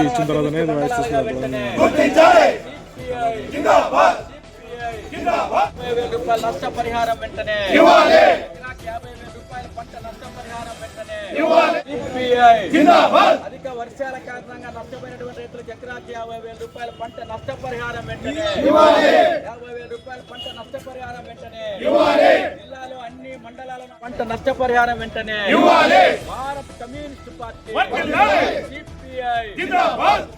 ఇచ్చిన తర్వాతనే వాయిస్ తీసుకున్నారు యాభై వేల రూపాయల నష్టపరిహారం వెంటనే. అధిక వర్షాల కారణంగా నష్టపోయినటువంటి రైతులకు ఎకరాకి యాభై వేల రూపాయల పంట నష్టపరిహారం వెంటనే. యాభై వేల రూపాయల పంట నష్టపరిహారం వెంటనే. జిల్లాలో అన్ని మండలాల పంట నష్టపరిహారం వెంటనే. భారత communist party. CPI.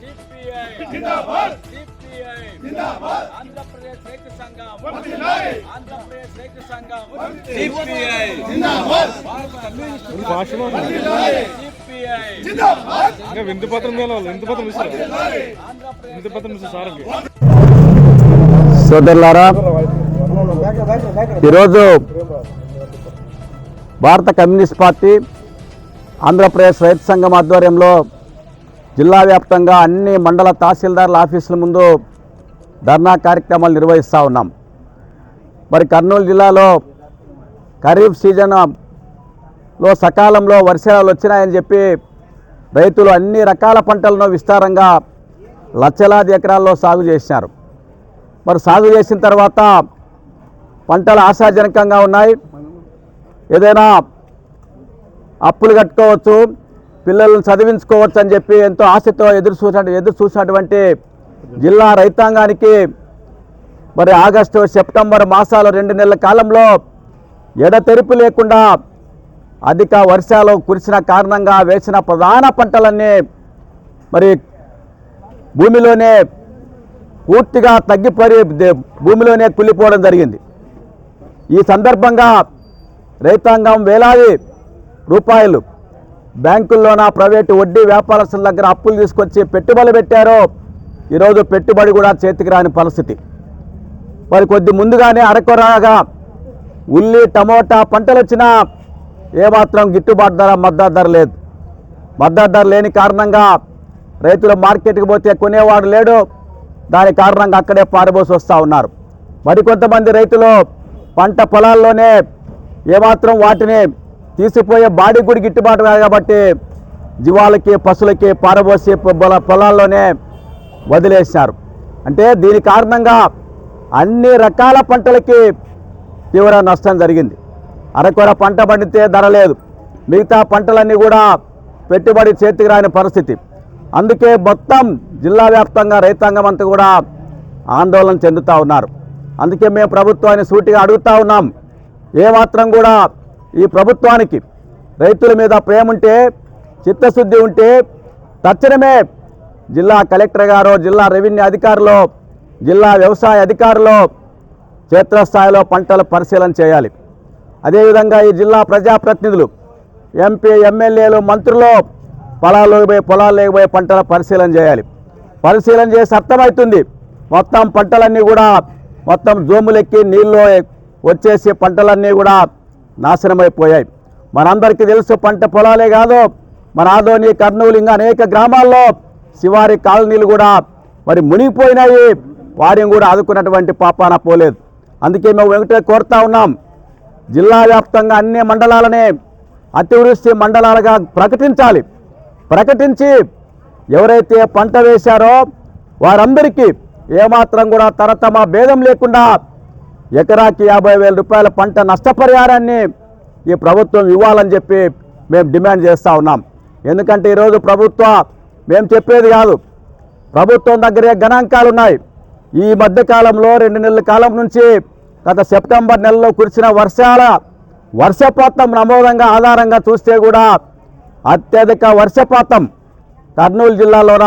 CPI. CPI. Andhra Pradesh రైతు సంఘం. ఆంధ్రప్రదేశ్ భాషలో ఇంకా విందు పత్రం విందు పత్రం ఇస్తారు విందు పత్రం ఇస్తారు సార్ సోదరులారా ఈరోజు భారత కమ్యూనిస్ట్ పార్టీ ఆంధ్రప్రదేశ్ రైతు సంఘం ఆధ్వర్యంలో జిల్లా వ్యాప్తంగా అన్ని మండల తహసీల్దార్ల ఆఫీసుల ముందు ధర్నా కార్యక్రమాలు నిర్వహిస్తూ ఉన్నాం. మరి కర్నూలు జిల్లాలో ఖరీఫ్ సీజన్లో సకాలంలో వర్షాలు వచ్చినాయని చెప్పి రైతులు అన్ని రకాల పంటలను విస్తారంగా లక్షలాది ఎకరాల్లో సాగు చేసినారు. మరి సాగు చేసిన తర్వాత పంటలు ఆశాజనకంగా ఉన్నాయి. ఏదైనా అప్పులు కట్టుకోవచ్చు పిల్లలను చదివించుకోవచ్చు అని చెప్పి ఎంతో ఆశతో ఎదురు చూసిన ఎదురు చూసినటువంటి జిల్లా రైతాంగానికి మరి ఆగస్టు సెప్టెంబర్ మాసాలు రెండు నెలల కాలంలో ఎడతెరిపి లేకుండా అధిక వర్షాలు కురిసిన కారణంగా వేసిన ప్రధాన పంటలన్నీ మరి భూమిలోనే పూర్తిగా తగ్గిపోయి భూమిలోనే కుళ్ళిపోవడం జరిగింది. ఈ సందర్భంగా రైతాంగం వేలాది రూపాయలు బ్యాంకుల్లోన ప్రైవేటు వడ్డీ వ్యాపారస్తుల దగ్గర అప్పులు తీసుకొచ్చి పెట్టుబడులు పెట్టారో ఈరోజు పెట్టుబడి కూడా చేతికి రాని పరిస్థితి. మరి కొద్ది ముందుగానే అరకొరగా ఉల్లి టమోటా పంటలు వచ్చినా ఏమాత్రం గిట్టుబాటు ధర మద్దతు ధర లేదు. మద్దతు ధర లేని కారణంగా రైతులు మార్కెట్కి పోతే కొనేవాడు లేడు. దాని కారణంగా అక్కడే పారబోసి వస్తూ ఉన్నారు. మరికొంతమంది రైతులు పంట పొలాల్లోనే ఏమాత్రం వాటిని తీసిపోయే బాడీ కూడా గిట్టుబాటు కాదు కాబట్టి జీవాలకి పశువులకి పారబోసి పొల- పొలాల్లోనే వదిలేశారు అంటే దీని కారణంగా అన్ని రకాల పంటలకి తీవ్ర నష్టం జరిగింది. అరకొర పంట పండితే ధర లేదు. మిగతా పంటలన్నీ కూడా పెట్టుబడి చేతికి రాని పరిస్థితి. అందుకే మొత్తం జిల్లా వ్యాప్తంగా రైతాంగం అంతా కూడా ఆందోళన చెందుతూ ఉన్నారు. అందుకే మేము ప్రభుత్వాన్ని సూటిగా అడుగుతా ఉన్నాం. ఏమాత్రం కూడా ఈ ప్రభుత్వానికి రైతుల మీద ప్రేమ ఉంటే చిత్తశుద్ధి ఉంటే తక్షణమే జిల్లా కలెక్టర్ గారు జిల్లా రెవెన్యూ అధికారులు జిల్లా వ్యవసాయ అధికారులు క్షేత్రస్థాయిలో పంటల పరిశీలన చేయాలి. అదేవిధంగా ఈ జిల్లా ప్రజాప్రతినిధులు ఎంపీ ఎమ్మెల్యేలు మంత్రులు పొలాల్లోకి పోయి పొలాలు లేకపోయే పంటల పరిశీలన చేయాలి. పరిశీలన చేసి అర్థమవుతుంది. మొత్తం పంటలన్నీ కూడా మొత్తం జోములెక్కి నీళ్ళు వచ్చేసి పంటలన్నీ కూడా నాశనమైపోయాయి. మనందరికీ తెలుసు పంట పొలాలే కాదు మన ఆదోని కర్నూలు ఇంకా అనేక గ్రామాల్లో శివారి కాలనీలు కూడా మరి మునిగిపోయినాయి. వారిని కూడా ఆదుకున్నటువంటి పాపాన పోలేదు. అందుకే మేము వెంకటే కోరుతా ఉన్నాం. జిల్లా వ్యాప్తంగా అన్ని మండలాలనే అతివృష్టి మండలాలుగా ప్రకటించాలి. ప్రకటించి ఎవరైతే పంట వేశారో వారందరికీ ఏమాత్రం కూడా తరతమ భేదం లేకుండా ఎకరాకి యాభై వేల రూపాయల పంట నష్టపరిహారాన్ని ఈ ప్రభుత్వం ఇవ్వాలని చెప్పి మేము డిమాండ్ చేస్తూ ఉన్నాం. ఎందుకంటే ఈరోజు ప్రభుత్వ మేము చెప్పేది కాదు. ప్రభుత్వం దగ్గరే గణాంకాలు ఉన్నాయి. ఈ మధ్యకాలంలో రెండు నెలల కాలం నుంచి గత సెప్టెంబర్ నెలలో కురిసిన వర్షాల వర్షపాతం నమోదంగా ఆధారంగా చూస్తే కూడా అత్యధిక వర్షపాతం కర్నూలు జిల్లాలోన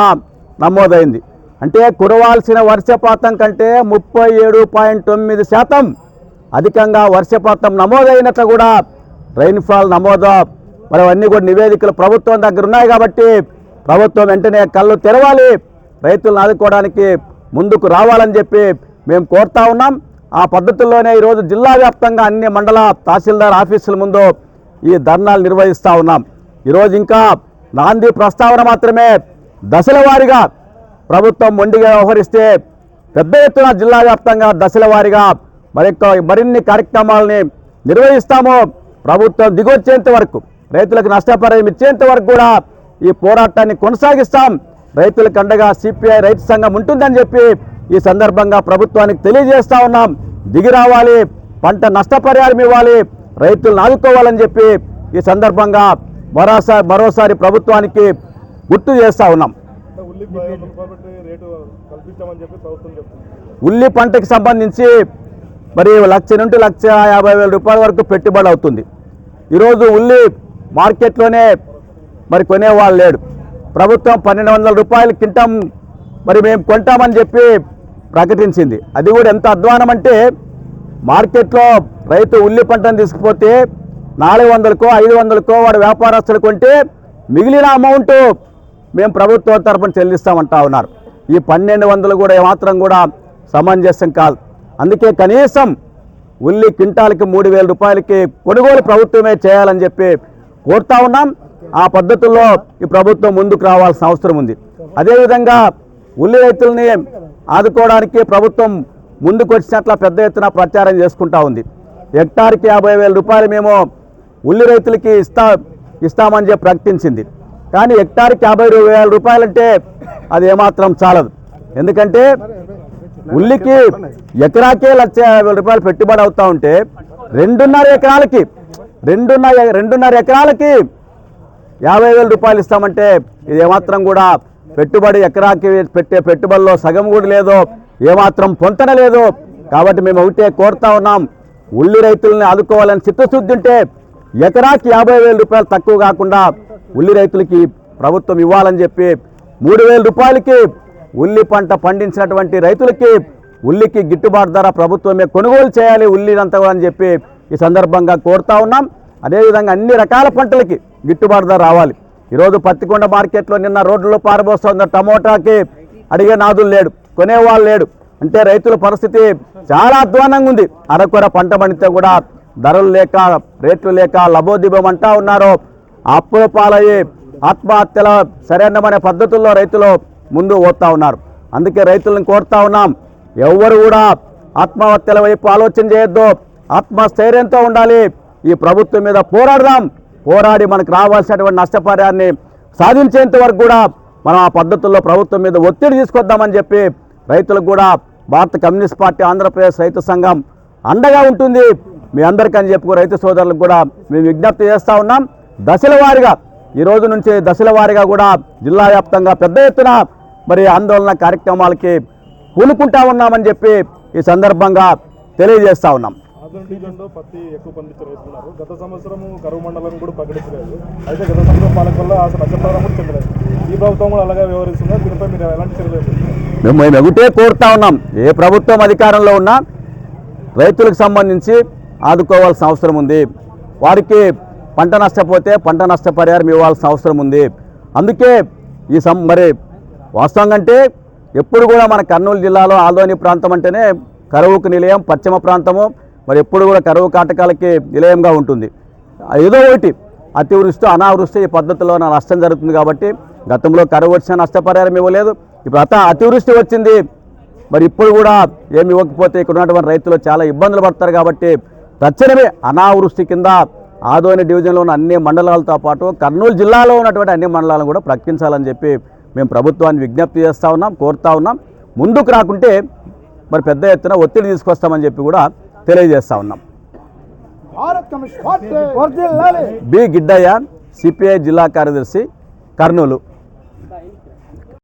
నమోదైంది. అంటే కురవాల్సిన వర్షపాతం కంటే ముప్పై ఏడు పాయింట్ తొమ్మిది శాతం అధికంగా వర్షపాతం నమోదైనట్లు కూడా రైన్ఫాల్ నమోదు. మరి అవన్నీ కూడా నివేదికలు ప్రభుత్వం దగ్గర ఉన్నాయి కాబట్టి ప్రభుత్వం వెంటనే కళ్ళు తెరవాలి. రైతులను ఆదుకోవడానికి ముందుకు రావాలని చెప్పి మేము కోరుతా ఉన్నాం. ఆ పద్ధతుల్లోనే ఈరోజు జిల్లా వ్యాప్తంగా అన్ని మండల తహసీల్దార్ ఆఫీసుల ముందు ఈ ధర్నాలు నిర్వహిస్తూ ఉన్నాం. ఈరోజు ఇంకా నాంది ప్రస్తావన మాత్రమే దశల వారీగా ప్రభుత్వం మొండిగా వ్యవహరిస్తే పెద్ద ఎత్తున జిల్లా వ్యాప్తంగా దశల వారీగా మరి మరిన్ని కార్యక్రమాలని నిర్వహిస్తాము ప్రభుత్వం దిగొచ్చేంత వరకు రైతులకు నష్టపరిహారం ఇచ్చేంత వరకు కూడా ఈ పోరాటాన్ని కొనసాగిస్తాం. రైతులకు అండగా సిపిఐ రైతు సంఘం ఉంటుందని చెప్పి ఈ సందర్భంగా ప్రభుత్వానికి తెలియజేస్తా ఉన్నాం. దిగి రావాలి పంట నష్టపరిహారం ఇవ్వాలి రైతులను ఆదుకోవాలని చెప్పి ఈ సందర్భంగా మరోసారి మరోసారి ప్రభుత్వానికి గుర్తు చేస్తా ఉన్నాం. ఉల్లి పంటకి సంబంధించి మరి లక్ష నుండి లక్ష యాభై వేల రూపాయల వరకు పెట్టుబడి అవుతుంది. ఈరోజు ఉల్లి మార్కెట్లోనే మరి కొనేవాళ్ళు లేడు. ప్రభుత్వం పన్నెండు వందల రూపాయలు కింటాం మరి మేము కొంటామని చెప్పి ప్రకటించింది. అది కూడా ఎంత అధ్వానం అంటే మార్కెట్లో రైతు ఉల్లి పంటను తీసుకుపోతే నాలుగు వందలకో ఐదు వందలకో వాడు వ్యాపారస్తులు కొంటే మిగిలిన అమౌంట్ మేము ప్రభుత్వం తరపున చెల్లిస్తామంటా ఉన్నారు. ఈ పన్నెండు వందలు కూడా ఏమాత్రం కూడా సమంజసం కాదు. అందుకే కనీసం ఉల్లి క్వింటాల్కి మూడు వేల రూపాయలకి కొనుగోలు ప్రభుత్వమే చేయాలని చెప్పి కోరుతా ఉన్నాం. ఆ పద్ధతుల్లో ఈ ప్రభుత్వం ముందుకు రావాల్సిన అవసరం ఉంది. అదేవిధంగా ఉల్లి రైతుల్ని ఆదుకోవడానికి ప్రభుత్వం ముందుకు వచ్చినట్ల పెద్ద ఎత్తున ప్రచారం చేసుకుంటా ఉంది. హెక్టార్కి యాభై వేల రూపాయలు మేము ఉల్లి రైతులకి ఇస్తా ఇస్తామని చెప్పి ప్రకటించింది. కానీ హెక్టార్కి యాభై వేల రూపాయలంటే అది ఏమాత్రం చాలదు. ఎందుకంటే ఉల్లికి ఎకరాకే లక్ష యాభై రూపాయలు పెట్టుబడి అవుతూ ఉంటే రెండున్నర ఎకరాలకి రెండున్నర రెండున్నర ఎకరాలకి యాభై వేల రూపాయలు ఇస్తామంటే ఇది ఏమాత్రం కూడా పెట్టుబడి ఎకరాకి పెట్టే పెట్టుబడిలో సగం కూడా లేదు ఏమాత్రం పొంతన లేదు. కాబట్టి మేము ఒకటే కోరుతా ఉన్నాం ఉల్లి రైతుల్ని ఆదుకోవాలని చిత్తశుద్ధి ఉంటే ఎకరాకి యాభై వేల రూపాయలు తక్కువ కాకుండా ఉల్లి రైతులకి ప్రభుత్వం ఇవ్వాలని చెప్పి మూడు వేల రూపాయలకి ఉల్లి పంట పండించినటువంటి రైతులకి ఉల్లికి గిట్టుబాటు ధర ప్రభుత్వమే కొనుగోలు చేయాలి ఉల్లినంత అని చెప్పి ఈ సందర్భంగా కోరుతా ఉన్నాం. అదేవిధంగా అన్ని రకాల పంటలకి గిట్టుబాటు ధర రావాలి. ఈరోజు పత్తికొండ మార్కెట్లో నిన్న రోడ్లలో పారబోస్తున్న టమోటాకి అడిగే నాదులు లేడు కొనేవాళ్ళు లేడు. అంటే రైతుల పరిస్థితి చాలా అధ్వానంగా ఉంది. అరకొర పంట పండితే కూడా ధరలు లేక రేట్లు లేక లభోదీపం అంటా ఉన్నారు. అప్పుల పాలయ్యి ఆత్మహత్యల సరైనమైన పద్ధతుల్లో రైతులు ముందు పోతా ఉన్నారు. అందుకే రైతులను కోరుతా ఉన్నాం. ఎవరు కూడా ఆత్మహత్యల వైపు ఆలోచన చేయొద్దు. ఆత్మస్థైర్యంతో ఉండాలి. ఈ ప్రభుత్వం మీద పోరాడదాం. పోరాడి మనకు రావాల్సినటువంటి నష్టపరిహారాన్ని సాధించేంత వరకు కూడా మనం ఆ పద్ధతుల్లో ప్రభుత్వం మీద ఒత్తిడి తీసుకొద్దామని చెప్పి రైతులకు కూడా భారత కమ్యూనిస్ట్ పార్టీ ఆంధ్రప్రదేశ్ రైతు సంఘం అండగా ఉంటుంది. మీ అందరికని చెప్పుకో రైతు సోదరులకు కూడా మేము విజ్ఞప్తి చేస్తూ ఉన్నాం. దశల వారీగా ఈ రోజు నుంచి దశల వారీగా కూడా జిల్లా వ్యాప్తంగా పెద్ద ఎత్తున మరి ఆందోళన కార్యక్రమాలకి పూనుకుంటా ఉన్నామని చెప్పి ఈ సందర్భంగా తెలియజేస్తా ఉన్నాం. ఆధునిక డివిజన్లో పత్తి ఎక్కువ పండించే గత సంవత్సరం కరువు మండలం కూడా ప్రకటించలేదు అయితే గత సంవత్సరం పాలక వల్ల అసలు నష్టపరం కూడా చెందలేదు. ఈ ప్రభుత్వం కూడా అలాగే వ్యవహరిస్తున్నారు దీనిపై మీరు ఎలాంటి చర్యలు మేము మేము ఒకటే కోరుతా ఉన్నాం. ఏ ప్రభుత్వం అధికారంలో ఉన్నా రైతులకు సంబంధించి ఆదుకోవాల్సిన అవసరం ఉంది. వారికి పంట నష్టపోతే పంట నష్టపరిహారం ఇవ్వాల్సిన అవసరం ఉంది. అందుకే ఈ సం మరి వాస్తవంగా అంటే ఎప్పుడు కూడా మన కర్నూలు జిల్లాలో ఆదోని ప్రాంతం అంటేనే కరువుకు నిలయం పశ్చిమ ప్రాంతము మరి ఎప్పుడు కూడా కరువు కాటకాలకి నిలయంగా ఉంటుంది. ఏదో ఒకటి అతివృష్టి అనావృష్టి ఈ పద్ధతిలో నా నష్టం జరుగుతుంది కాబట్టి గతంలో కరువు వచ్చిన నష్టపరిహారం ఇవ్వలేదు. ఇప్పుడు అత అతివృష్టి వచ్చింది. మరి ఇప్పుడు కూడా ఏమి ఇవ్వకపోతే ఇక్కడ ఉన్నటువంటి రైతులు చాలా ఇబ్బందులు పడతారు కాబట్టి తక్షణమే అనావృష్టి కింద ఆదోని డివిజన్లో ఉన్న అన్ని మండలాలతో పాటు కర్నూలు జిల్లాలో ఉన్నటువంటి అన్ని మండలాలను కూడా ప్రకటించాలని చెప్పి మేము ప్రభుత్వాన్ని విజ్ఞప్తి చేస్తూ ఉన్నాం కోరుతా ఉన్నాం. ముందుకు రాకుంటే మరి పెద్ద ఎత్తున ఒత్తిడి తీసుకొస్తామని చెప్పి కూడా తెలియజేస్తా ఉన్నాం. బి గిడ్డయ్య సిపిఐ జిల్లా కార్యదర్శి కర్నూలు.